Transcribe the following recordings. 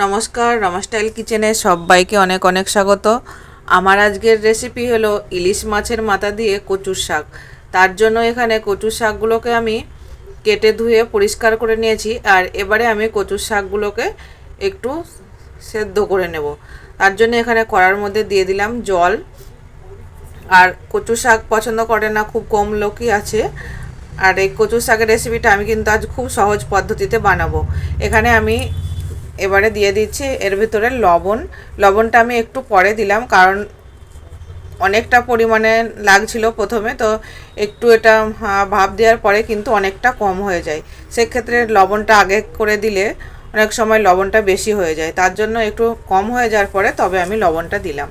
নমস্কার রমাস্টাইল কিচেনে সবাইকে অনেক অনেক স্বাগত। আমার আজকের রেসিপি হলো ইলিশ মাছের মাথা দিয়ে কচুর শাক। তার জন্য এখানে কচুর শাকগুলোকে আমি কেটে ধুয়ে পরিষ্কার করে নিয়েছি আর এবারে আমি কচুর শাকগুলোকে একটু সেদ্ধ করে নেব। তার জন্য এখানে কড়ার মধ্যে দিয়ে দিলাম জল। আর কচু শাক পছন্দ করে না, খুব কম লোকই আছে। আর এই কচু শাকের রেসিপিটা আমি কিন্তু আজ খুব সহজ পদ্ধতিতে বানাবো। এখানে আমি এবারে দিয়ে দিচ্ছি, এর ভিতরে লবণ। লবণটা আমি একটু পরে দিলাম, কারণ অনেকটা পরিমাণে লাগছিল প্রথমে, তো একটু এটা ভাব দেওয়ার পরে কিন্তু অনেকটা কম হয়ে যায়। সেক্ষেত্রে লবণটা আগে করে দিলে অনেক সময় লবণটা বেশি হয়ে যায়। তার জন্য একটু কম হয়ে যাওয়ার পরে তবে আমি লবণটা দিলাম।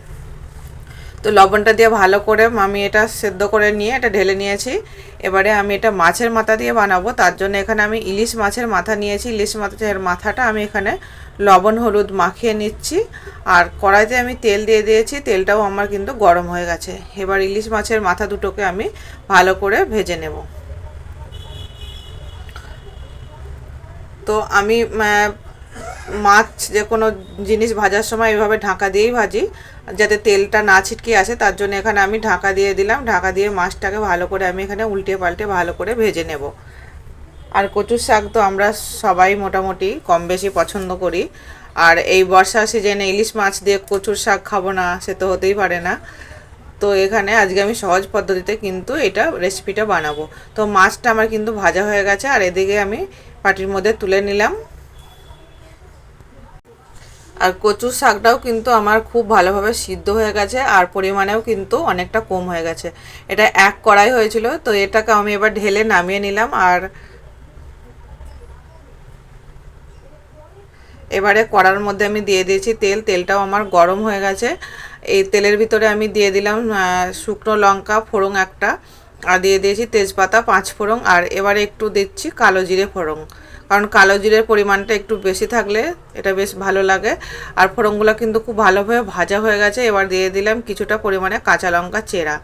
তো লবণটা দিয়ে ভালো করে আমি এটা সেদ্ধ করে নিয়ে এটা ঢেলে নিয়েছি। এবারে আমি এটা মাছের মাথা দিয়ে বানাবো। তার জন্য এখানে আমি ইলিশ মাছের মাথা নিয়েছি। ইলিশ মাছের মাথাটা আমি এখানে লবণ, হলুদ মাখিয়ে নিচ্ছি। আর কড়াইতে আমি তেল দিয়ে দিয়েছি। তেলটাও আমার কিন্তু গরম হয়ে গেছে। এবার ইলিশ মাছের মাথা দুটোকে আমি ভালো করে ভেজে নেব। তো আমি মাছ যে কোনো জিনিস ভাজার সময় এভাবে ঢাকা দিয়েই ভাজি, যাতে তেলটা না ছিটকে আসে, তার জন্য এখানে আমি ঢাকা দিয়ে দিলাম। ঢাকা দিয়ে মাছটাকে ভালো করে আমি এখানে উল্টে পাল্টে ভালো করে ভেজে নেব। আর কচুর শাক তো আমরা সবাই মোটামুটি কম বেশি পছন্দ করি। আর এই বর্ষা সিজনে ইলিশ মাছ দিয়ে কচুর শাক খাব না, সে তো হতেই পারে না। তো এখানে আজকে আমি সহজ পদ্ধতিতে কিন্তু এটা রেসিপিটা বানাবো। তো মাছটা আমার কিন্তু ভাজা হয়ে গেছে, আর এদিকে আমি পাটির মধ্যে তুলে নিলাম। আর কচুর শাকটাও কিন্তু আমার খুব ভালোভাবে সিদ্ধ হয়ে গেছে, আর পরিমাণেও কিন্তু অনেকটা কম হয়ে গেছে। এটা এক কড়াই হয়েছিল, তো এটাকে আমি এবার ঢেলে নামিয়ে নিলাম, আর এবারে কড়ার মধ্যে আমি দিয়ে দিয়েছি তেল, তেলটাও আমার গরম হয়ে গেছে। এই তেলের ভিতরে আমি দিয়ে দিলাম শুকনো লঙ্কা ফোড়ং একটা। আর দিয়ে দিয়েছি তেজপাতা, পাঁচ ফোড়ং আর এবারে একটু দিচ্ছি কালো জিরে ফোড়ং কারণ কালো জিরের পরিমাণটা একটু বেশি থাকলে এটা বেশ ভালো লাগে। আর ফোড়নগুলো কিন্তু খুব ভালোভাবে ভাজা হয়ে গেছে, এবার দিয়ে দিলাম কিছুটা পরিমাণে কাঁচা লঙ্কা চেরা।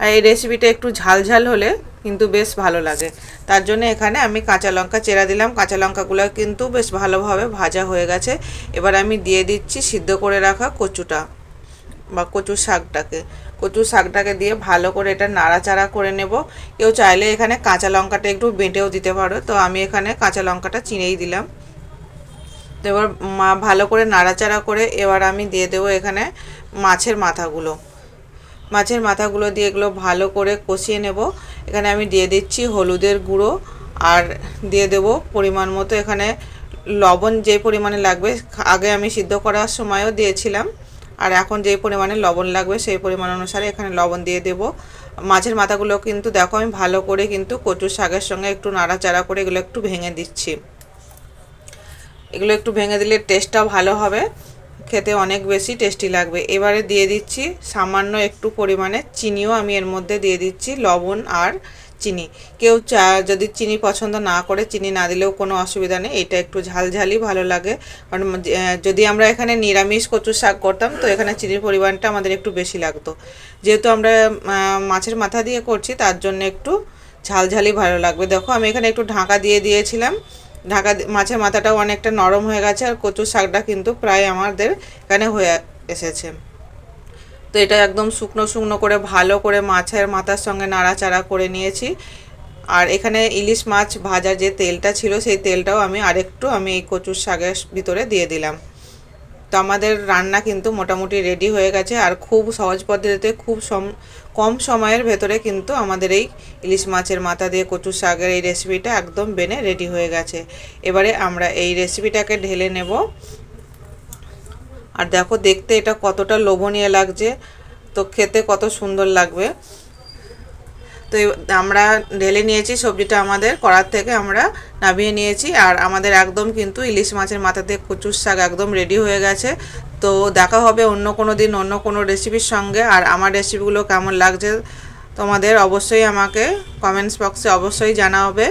আর এই রেসিপিটা একটু ঝাল ঝাল হলে কিন্তু বেশ ভালো লাগে। তার জন্য এখানে আমি কাঁচা লঙ্কা চেরা দিলাম। কাঁচা লঙ্কাগুলো কিন্তু বেশ ভালোভাবে ভাজা হয়ে গেছে। এবার আমি দিয়ে দিচ্ছি সিদ্ধ করে রাখা কচুটা। বা কচুর শাকটাকে। কচু শাকটাকে দিয়ে ভালো করে এটা নাড়াচাড়া করে নেব। কেউ চাইলে এখানে কাঁচা লঙ্কাটা একটু বেঁটেও দিতে পারো। তো আমি এখানে কাঁচা লঙ্কাটা চিনেই দিলাম। তো এবার মা ভালো করে নাড়াচাড়া করে এবার আমি দিয়ে দেবো এখানে মাছের মাথাগুলো। মাছের মাথাগুলো দিয়ে এগুলো ভালো করে কষিয়ে নেব। এখানে আমি দিয়ে দিচ্ছি হলুদের গুঁড়ো আর দিয়ে দেব পরিমাণ মতো এখানে লবণ যে পরিমাণে লাগবে। আগে আমি সিদ্ধ করার সময়ও দিয়েছিলাম। আর এখন যে পরিমাণে লবণ লাগবে সেই পরিমাণ অনুসারে এখানে লবণ দিয়ে দেব। মাছের মাথাগুলো কিন্তু দেখো আমি ভালো করে কিন্তু কচুর শাকের সঙ্গে একটু নাড়াচাড়া করে এগুলো একটু ভেঙে দিচ্ছি। এগুলো একটু ভেঙে দিলে টেস্টটাও ভালো হবে। খেতে অনেক বেশি টেস্টি লাগবে। এবারে দিয়ে দিচ্ছি সামান্য একটু পরিমাণে চিনিও আমি এর মধ্যে দিয়ে দিচ্ছি, লবণ আর চিনি। কেউ চা, যদি চিনি পছন্দ না করে, চিনি না দিলেও কোনো অসুবিধা নেই, এটা একটু ঝালঝালই ভালো লাগে। কারণ যদি আমরা এখানে নিরামিষ কচুর শাক করতাম, তো এখানে চিনির পরিমাণটা আমাদের একটু বেশি লাগতো। যেহেতু আমরা মাছের মাথা দিয়ে করছি, তার জন্য একটু ঝালঝালই ভালো লাগবে। দেখো, আমি এখানে একটু ঢাকা দিয়ে দিয়েছিলাম। ঢাকা মাছের মাথাটাও অনেকটা নরম হয়ে গেছে আর কচুর শাকটা কিন্তু প্রায় আমাদের এখানে হয়ে এসেছে। তো এটা একদম শুকনো শুকনো করে ভালো করে মাছের মাথার সঙ্গে নাড়াচাড়া করে নিয়েছি। আর এখানে ইলিশ মাছ ভাজার যে তেলটা ছিল, সেই তেলটাও আমি আরেকটু আমি এই কচুর শাকের ভিতরে দিয়ে দিলাম। তো আমাদের রান্না কিন্তু মোটামুটি রেডি হয়ে গেছে আর খুব সহজ পদ্ধতিতে খুব সম কম সময়ের ভেতরে কিন্তু আমাদের এই ইলিশ মাছের মাথা দিয়ে কচুর শাকের এই রেসিপিটা একদম বেনে রেডি হয়ে গেছে। এবারে আমরা এই রেসিপিটাকে ঢেলে নেব। আর দেখো, দেখতে এটা কতটা লোভনীয় লাগছে। তো খেতে কত সুন্দর লাগবে। তো আমরা ঢেলে নিয়েছি সবজিটা আমাদের কড়ার থেকে আমরা নামিয়ে নিয়েছি। আর আমাদের একদম কিন্তু ইলিশ মাছের মাথা দিয়ে কচুর শাক একদম রেডি হয়ে গেছে। তো দেখা হবে অন্য কোনো দিন, অন্য কোনো রেসিপির সঙ্গে। আর আমার রেসিপিগুলো কেমন লাগছে তোমাদের অবশ্যই আমাকে কমেন্টস বক্সে অবশ্যই জানা হবে